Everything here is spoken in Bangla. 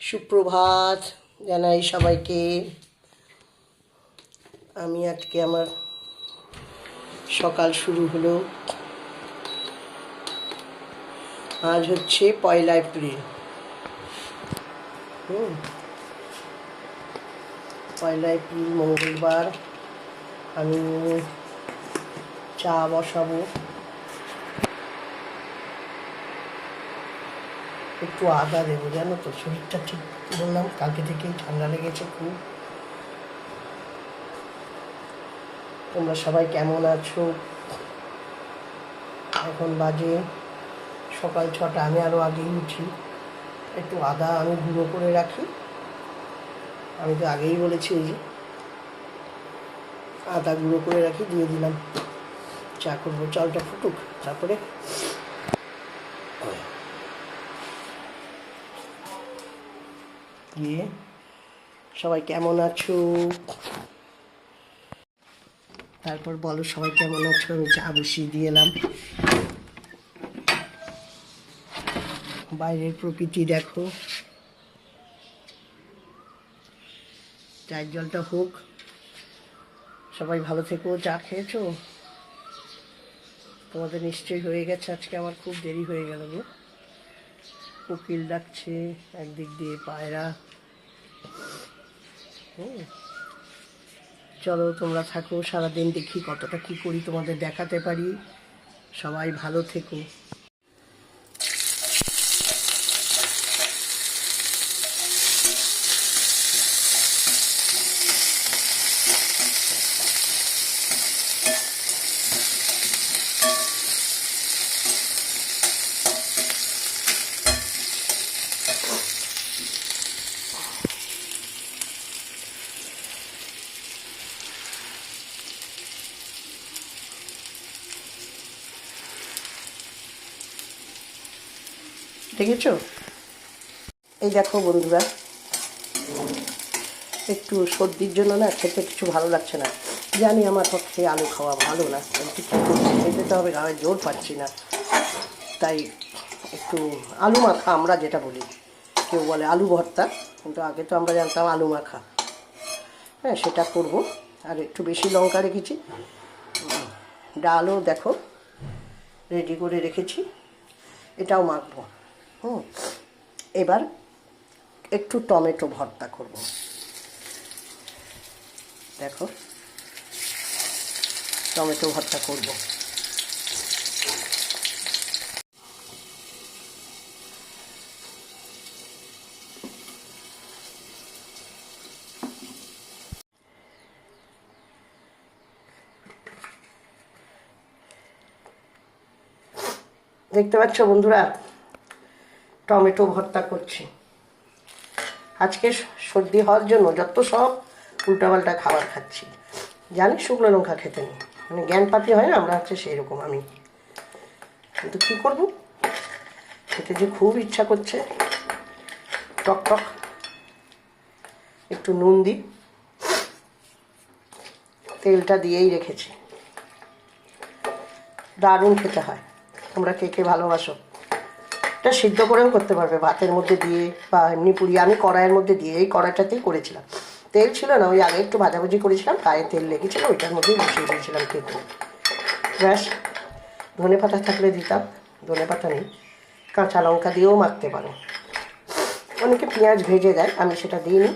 সুপ্রভাত জানাই সবাইকে। আমি আজকে আমার সকাল শুরু হলো। আজ হচ্ছে পয়লা এপ্রিল। হুম। পয়লা এপ্রিল মঙ্গলবার আমি চা বসাবো। একটু আদা দেবো, জানো তো, শরীরটা ঠিক বললাম, কালকে থেকেই ঠান্ডা লেগেছে খুব। তোমরা সবাই কেমন আছো? এখন বাজে সকাল ছটা, আমি আরও আগেই উঠি। একটু আদা আমি গুঁড়ো করে রাখি। আমি তো আগেই বলেছি এই যে, আদা গুঁড়ো করে রাখি, দিয়ে দিলাম। চা করব, চালটা ফুটুক, তারপরে দিয়ে সবাই কেমন আছো? তারপর বলো সবাই কেমন আছো? আমি চা বসিয়ে দিয়ে এলাম। বাইরের প্রকৃতি দেখো। চায়ের জলটা হোক। সবাই ভালো থেকো, চা খেয়েছো? তোমাদের নিশ্চয়ই হয়ে গেছে। আজকে আমার খুব দেরি হয়ে গেল গো। কোকিল ডাকছে, একদিক দিয়ে পায়রা। চলো, তোমরা থাকো, সারাদিন দেখি কতটা কি করি তোমাদের দেখাতে পারি। সবাই ভালো থেকো। দেখেছ এই দেখো বন্ধুরা, একটু সর্দির জন্য না খেতে কিছু ভালো লাগছে না। জানি আমার পক্ষে আলু খাওয়া ভালো না কী খেতে তো হবে, গায়ে জোর পাচ্ছি না। তাই একটু আলু মাখা আমরা যেটা বলি, কেউ বলে আলু ভর্তা, কিন্তু আগে তো আমরা জানতাম আলু মাখা। হ্যাঁ সেটা করব, আর একটু বেশি লঙ্কা রেখেছি। ডালও দেখো, রেডি করে রেখেছি, এটাও মাখবো। হুম। এবার একটু টমেটো ভর্তা করব। দেখো টমেটো ভর্তা করব। দেখতে পাচ্ছ বন্ধুরা? টমেটো ভর্তা করছি। আজকে সর্দি হওয়ার জন্য যত সব উল্টাপাল্টা খাবার খাচ্ছি। জানি শুকনো লঙ্কা খেতে নেই। মানে জ্ঞান পাতি হয় না, আমরা হচ্ছে সেই রকম আমি। কিন্তু কী করব? খেতে যে খুব ইচ্ছা করছে। টক টক। একটু নুন দিই। তেলটা দিয়েই রেখেছি। দারুণ খেতে হয়। তোমরা কে কে ভালোবাসো? এটা সিদ্ধ করেও করতে পারবে, ভাতের মধ্যে দিয়ে বা এমনি পুরি। আমি কড়াইয়ের মধ্যে দিয়ে এই কড়াইটাতেই করেছিলাম। তেল ছিল না, ওই আগে একটু ভাজাভুজি করেছিলাম, গায়ে তেল লেগেছিলো, ওইটার মধ্যেই বসিয়ে দিয়েছিলাম খেতে ব্যাস, ধনে পাতা থাকলে দিতাম, ধনে পাতা নেই। কাঁচা লঙ্কা দিয়েও মাখতে পারো। অনেকে পেঁয়াজ ভেজে দেয়, আমি সেটা দিইনি।